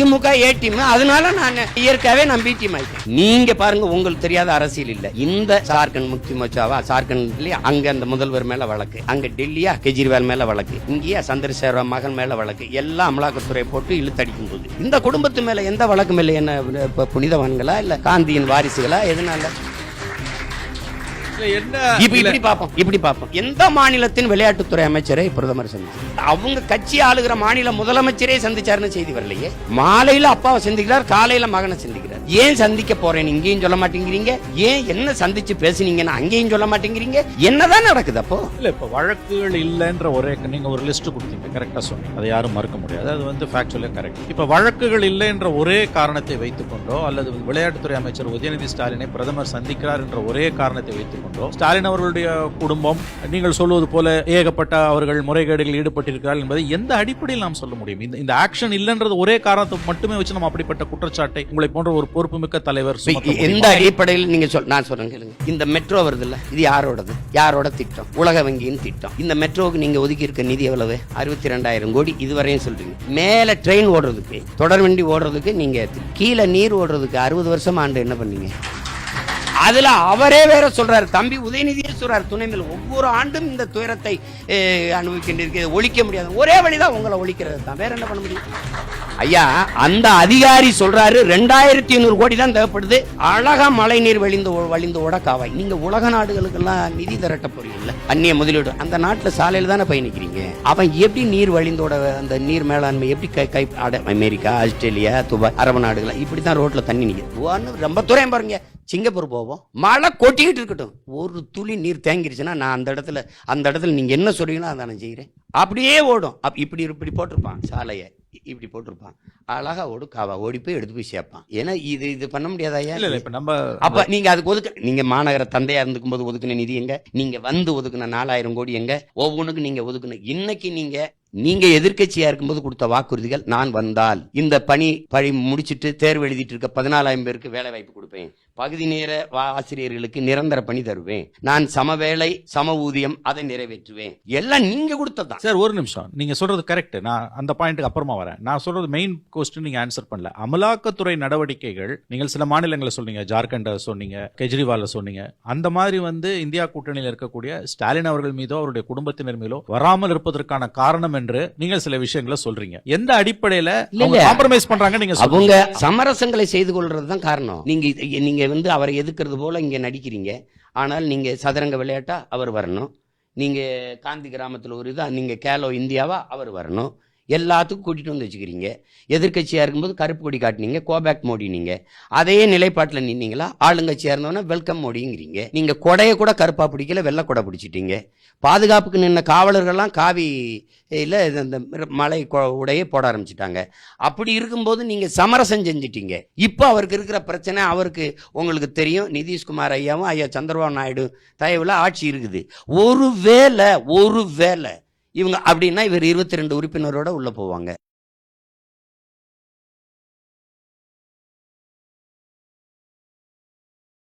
திமுக ATM அதனால நான் இயற்கையாவே நான் பிடிஎம் ஆயிட்டேன். நீங்க பாருங்க உங்களுக்கு தெரியாத அரசியல் இல்ல. இந்த ஜார்க்கண்ட் முக்தி மோர்ச்சாவா ஜார்க்கண்ட்லயா அங்க அந்த முதல்வர் மேல வழக்கு அங்க டெல்லியா கெஜ்ரிவால் மேல வழக்கு இங்கேயா சந்திரசேகர மகன் மேல வழக்கு எல்லாம் அமலாக்கத்துறை போட்டு இழுத்தடிக்கும் போது இந்த குடும்பத்து மேல எந்த வழக்கும் இல்லை? என்ன புனிதவான்களா இல்ல காந்தியின் வாரிசுகளா? எதனால? இப்படி பார்ப்போம் இப்படி பார்ப்போம். எந்த மாநிலத்தின் விளையாட்டுத்துறை அமைச்சரை பிரதமர் சந்திச்சார்? அவங்க கட்சி ஆளுகிற மாநில முதலமைச்சரே சந்திச்சாருன்னு செய்தி வரலையே. மாலையில அப்பாவை சந்திக்கிறார் காலையில மகனை சந்திக்கிறார். ஏன் சந்திக்க போறேன் இங்கேயும் சொல்ல மாட்டேங்கிறீங்க? ஏன் என்ன சந்திச்சு பேசுனீங்கன்னா அங்கேயும் சொல்ல மாட்டேங்கிறீங்க? என்னதான் நடக்குது அப்போ? இல்ல இப்ப வழக்குகள் இல்லைன்ற ஒரே நீங்க ஒரு லிஸ்ட் கொடுத்தீங்க கரெக்டா சொன்னீங்க. அதை யாரும் மறுக்க முடியாது. அது வந்து ஃபேக்சுவலி கரெக்ட் இப்ப வழக்குகள் இல்லைன்ற ஒரே காரணத்தை வைத்துக்கொண்டோ அல்லது விளையாட்டுத்துறை அமைச்சர் உதயநிதி ஸ்டாலினை பிரதமர் சந்திக்கிறார் என்ற ஒரே காரணத்தை வைத்துக்கொண்டோ ஸ்டாலின் அவர்களுடைய குடும்பம் நீங்கள் சொல்வது போல ஏகப்பட்ட அவர்கள் முறைகேடுகளில் ஈடுபட்டிருக்கிறார்கள் என்பதை எந்த அடிப்படையில் நாம் சொல்ல முடியும்? இந்த இந்த ஆக்ஷன் இல்லைன்றது ஒரே காரணத்தை மட்டுமே வச்சு நம்ம அப்படிப்பட்ட குற்றச்சாட்டை உங்களை போன்ற ஒரு பொறுப்புமிக்க தலைவர் எந்த? அடிப்படையில் நீங்க சொல் நான் சொல்றேன் கேளுங்க. இந்த மெட்ரோ வருது இல்ல இது யாரோடது? யாரோட திட்டம்? உலக வங்கியின் திட்டம். இந்த மெட்ரோவுக்கு நீங்க ஒதுக்கி இருக்க நிதி எவ்வளவு? அறுபத்தி ரெண்டாயிரம் கோடி இதுவரையும் சொல்றீங்க. மேல ட்ரெயின் ஓடுறதுக்கு தொடர் வண்டி ஓடுறதுக்கு நீங்க கீழே நீர் ஓடுறதுக்கு அறுபது வருஷம் ஆண்டு என்ன பண்ணீங்க? அதுல அவரே வேற சொல்றாரு. தம்பி உதயநிதியே சொல்றாரு. துணை மேல் ஒவ்வொரு ஆண்டும் இந்த துயரத்தை அனுபவிக்கின்றது ஒழிக்க முடியாது. ஒரே வழிதான் உங்களை ஒழிக்கிறது தான் வேற என்ன பண்ண முடியும்? ஐயா அந்த அதிகாரி சொல்றாரு ரெண்டாயிரத்தி ஐநூறு கோடி தான் தேவைப்படுது. அழகா மழை நீர் வழிந்து வழிந்து ஓட காவாய். நீங்க உலக நாடுகளுக்கெல்லாம் நிதி திரட்ட போறீங்கல்ல? அந்நிய முதலீடு. அந்த நாட்டுல சாலையில தானே பயணிக்கிறீங்க அவன் எப்படி நீர் வழிந்தோட அந்த நீர் மேலாண்மை எப்படி கை கை அட- அமெரிக்கா ஆஸ்திரேலியா துபாய் அரபு நாடுகள் இப்படி தான் ரோட்ல தண்ணி நிக்குது. ரொம்ப துறையம் பாருங்க. சிங்கப்பூர் போவோம். மழை கொட்டிக்கிட்டு இருக்கட்டும். ஒரு துளி நீர் தேங்கிருச்சுன்னா நான் அந்த இடத்துல அந்த இடத்துல நீங்க என்ன சொல்றீங்களோ அதை நான் செய்கிறேன் அப்படியே ஓடும். அப் இப்படி இப்படி போட்டிருப்பான். சாலையை இப்படி போட்டிருப்பான். அழகா ஓடும். காவா ஓடி போய் எடுத்து போய் சேர்ப்பான். ஏன்னா இது இது பண்ண முடியாதாயா இல்ல இப்ப நம்ம அப்ப நீங்க அதுக்கு ஒதுக்க நீங்க மாநகர தந்தையா இருந்துக்கும் போது ஒதுக்குன நிதி எங்க? நீங்க வந்து ஒதுக்குன நாலாயிரம் கோடி எங்க? ஒவ்வொன்றுக்கும் நீங்க ஒதுக்குன. இன்னைக்கு நீங்க நீங்க எதிர்க்கட்சியா இருக்கும்போது கொடுத்த வாக்குறுதிகள் நான் வந்தால் இந்த பணி பழி முடிச்சிட்டு தேர்வு எழுதிட்டு இருக்க பதினாலாயிரம் பேருக்கு வேலை வாய்ப்பு கொடுப்பேன். பகுதி நேர வா- ஆசிரியர்களுக்கு நிரந்தர பணி தருவேன். நான் சம வேலை சம ஊதியம் அதை நிறைவேற்றுவேன். எல்லாம் நீங்க கொடுத்ததான் சார் ஒரு நிமிஷம். நீங்க சொல்றது கரெக்ட் நான் அந்த பாயிண்ட்டுக்கு அப்புறமா வரேன். நான் சொல்றது மெயின் கொஸ்டின் நீங்க ஆன்சர் பண்ணல. அமலாக்கத்துறை நடவடிக்கைகள் நீங்கள் சில மாநிலங்களை சொன்னீங்க ஜார்க்கண்ட சொன்னீங்க கெஜ்ரிவால சொன்னீங்க. அந்த மாதிரி வந்து இந்தியா கூட்டணியில் இருக்கக்கூடிய ஸ்டாலின் அவர்கள் மீதோ அவருடைய குடும்பத்தினர் மீதோ வராமல் இருப்பதற்கான காரணம் என்று நீங்கள் சில விஷயங்களை சொல்றீங்க. எந்த அடிப்படையில. காம்ப்ரமைஸ் பண்றாங்க நீங்க சொல்லுங்க. அவங்க சமரசங்களை செய்து கொள்றது தான் காரணம். நீங்க நீங்க வந்து அவரை எதுக்கிறது போல் இங்கே நடிக்கிறீங்க. ஆனால் நீங்கள் சதுரங்க விளையாட்டாக அவர் வரணும். நீங்கள் காந்தி கிராமத்தில் ஒரு இதாக நீங்கள் கேலோ இந்தியாவா அவர் வரணும். எல்லாத்துக்கும் கூட்டிகிட்டு வந்து வச்சுக்கிறீங்க. எதிர்கட்சியாக இருக்கும்போது கருப்பு கொடி காட்டினீங்க கோபேக் மோடினீங்க. அதே நிலைப்பாட்டில் நின்னீங்களா? ஆளுங்கட்சியாக இருந்தோன்னா வெல்கம் மோடிங்கிறீங்க. நீங்கள் கொடையை கூட கருப்பாக பிடிக்கல வெள்ளை கொடை பிடிச்சிட்டீங்க. பாதுகாப்புக்கு நின்ன காவலர்கள்லாம் காவி இல்லை இந்த மலை உடையே போட ஆரம்பிச்சிட்டாங்க. அப்படி இருக்கும்போது நீங்கள் சமரசம் செஞ்சிட்டீங்க. இப்போ அவருக்கு இருக்கிற பிரச்சனை அவருக்கு உங்களுக்கு தெரியும். நிதிஷ்குமார் ஐயாவும் ஐயா சந்திரபாபு நாயுடு தயவில் ஆட்சி இருக்குது. ஒரு வேலை ஒரு வேலை இவங்க அப்படின்னா இவர் இருபத்தி ரெண்டு உறுப்பினரோட உள்ளே போவாங்க.